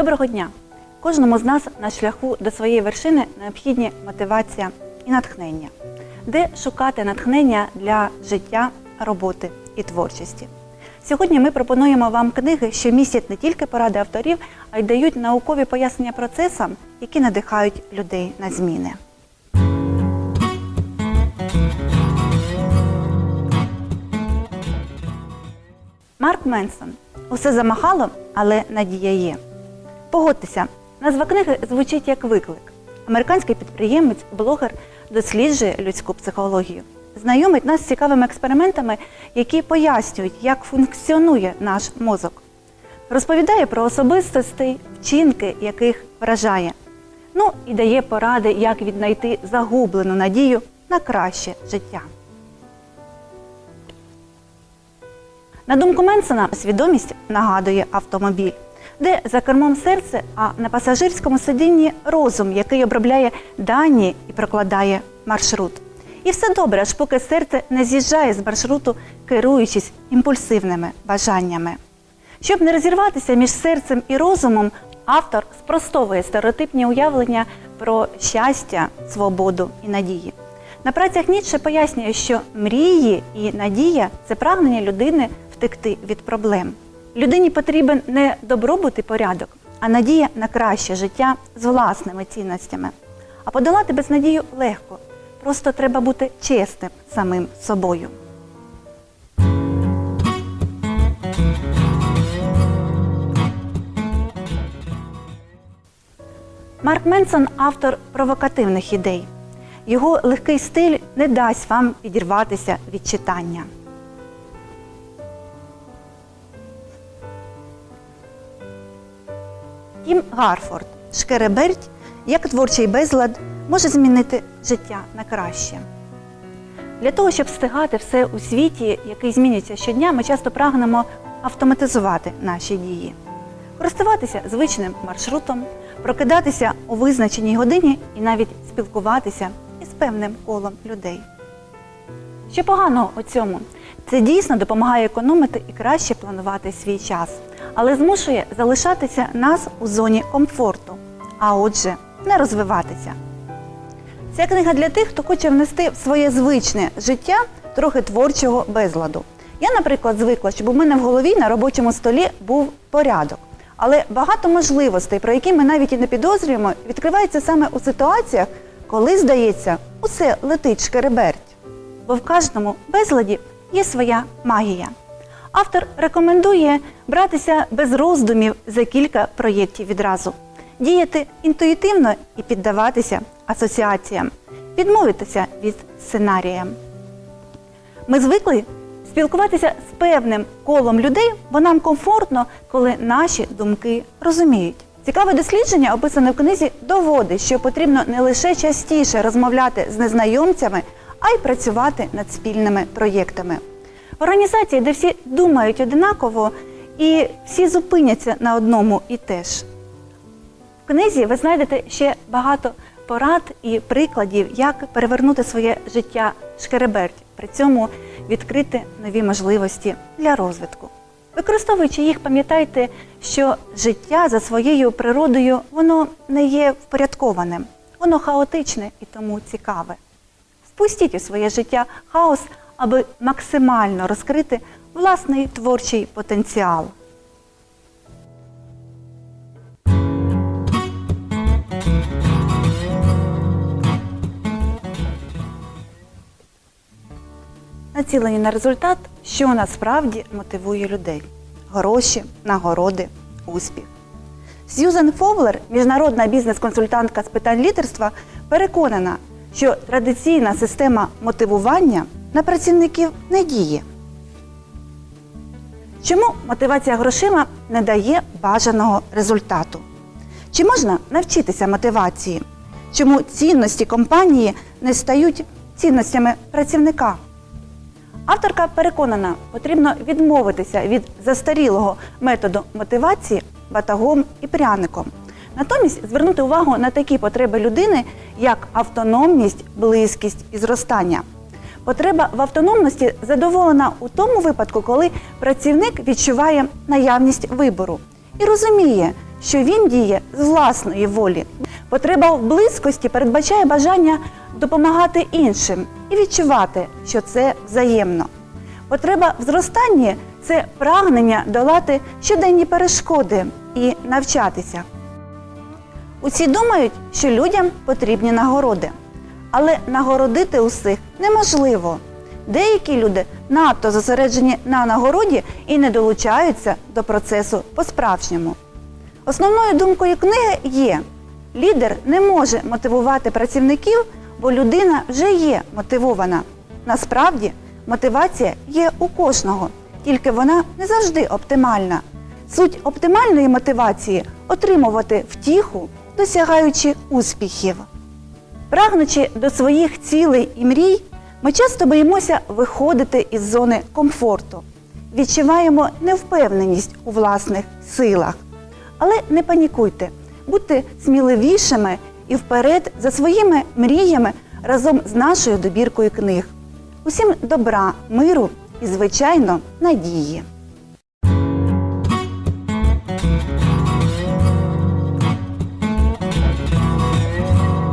Доброго дня! Кожному з нас на шляху до своєї вершини необхідні мотивація і натхнення. Де шукати натхнення для життя, роботи і творчості? Сьогодні ми пропонуємо вам книги, що містять не тільки поради авторів, а й дають наукові пояснення процесам, які надихають людей на зміни. Марк Менсон. Усе замахало, але надія є. Погодьтеся, назва книги звучить як виклик. Американський підприємець, блогер досліджує людську психологію, знайомить нас з цікавими експериментами, які пояснюють, як функціонує наш мозок. Розповідає про особистостей, вчинки, яких вражає. Ну і дає поради, як віднайти загублену надію на краще життя. На думку Менсона, свідомість нагадує автомобіль, де за кермом серце, а на пасажирському сидінні розум, який обробляє дані і прокладає маршрут. І все добре, аж поки серце не з'їжджає з маршруту, керуючись імпульсивними бажаннями. Щоб не розірватися між серцем і розумом, автор спростовує стереотипні уявлення про щастя, свободу і надії. На працях Ніцше пояснює, що мрії і надія це прагнення людини втекти від проблем. Людині потрібен не добробут і порядок, а надія на краще життя з власними цінностями. А подолати безнадію легко. Просто треба бути чесним самим собою. Марк Менсон автор провокативних ідей. Його легкий стиль не дасть вам відірватися від читання. Тім Гарфорд Шкереберть як творчий безлад може змінити життя на краще. Для того, щоб встигати все у світі, який змінюється щодня, ми часто прагнемо автоматизувати наші дії, користуватися звичним маршрутом, прокидатися у визначеній годині і навіть спілкуватися із певним колом людей. Що поганого у цьому? Це дійсно допомагає економити і краще планувати свій час, але змушує залишатися нас у зоні комфорту, а отже, не розвиватися. Ця книга для тих, хто хоче внести в своє звичне життя трохи творчого безладу. Я, наприклад, звикла, щоб у мене в голові на робочому столі був порядок. Але багато можливостей, про які ми навіть і не підозрюємо, відкривається саме у ситуаціях, коли, здається, усе летить шкереберть. Бо в кожному безладі є своя магія. Автор рекомендує братися без роздумів за кілька проєктів відразу, діяти інтуїтивно і піддаватися асоціаціям, відмовитися від сценарія. Ми звикли спілкуватися з певним колом людей, бо нам комфортно, коли наші думки розуміють. Цікаве дослідження, описане в книзі, доводить, що потрібно не лише частіше розмовляти з незнайомцями, а й працювати над спільними проєктами. Організації, де всі думають одинаково і всі зупиняться на одному і теж. В книзі ви знайдете ще багато порад і прикладів, як перевернути своє життя шкереберть, при цьому відкрити нові можливості для розвитку. Використовуючи їх, пам'ятайте, що життя за своєю природою воно не є впорядкованим, воно хаотичне і тому цікаве. Впустіть у своє життя хаос, аби максимально розкрити власний творчий потенціал. Націлені на результат, що насправді мотивує людей: гроші, нагороди, успіх. Сьюзен Фовлер, міжнародна бізнес-консультантка з питань лідерства, переконана, що традиційна система мотивування на працівників не діє. Чому мотивація грошима не дає бажаного результату? Чи можна навчитися мотивації? Чому цінності компанії не стають цінностями працівника? Авторка переконана, потрібно відмовитися від застарілого методу мотивації батагом і пряником. Натомість звернути увагу на такі потреби людини, як автономність, близькість і зростання. Потреба в автономності задоволена у тому випадку, коли працівник відчуває наявність вибору і розуміє, що він діє з власної волі. Потреба в близькості передбачає бажання допомагати іншим і відчувати, що це взаємно. Потреба в зростанні це прагнення долати щоденні перешкоди і навчатися. Усі думають, що людям потрібні нагороди, але нагородити усіх неможливо. Деякі люди надто зосереджені на нагороді і не долучаються до процесу по-справжньому. Основною думкою книги є: лідер не може мотивувати працівників, бо людина вже є мотивована. Насправді, мотивація є у кожного, тільки вона не завжди оптимальна. Суть оптимальної мотивації отримувати втіху, досягаючи успіхів. Прагнучи до своїх цілей і мрій, ми часто боїмося виходити із зони комфорту, відчуваємо невпевненість у власних силах. Але не панікуйте, будьте сміливішими і вперед за своїми мріями разом з нашою добіркою книг. Усім добра, миру і, звичайно, надії.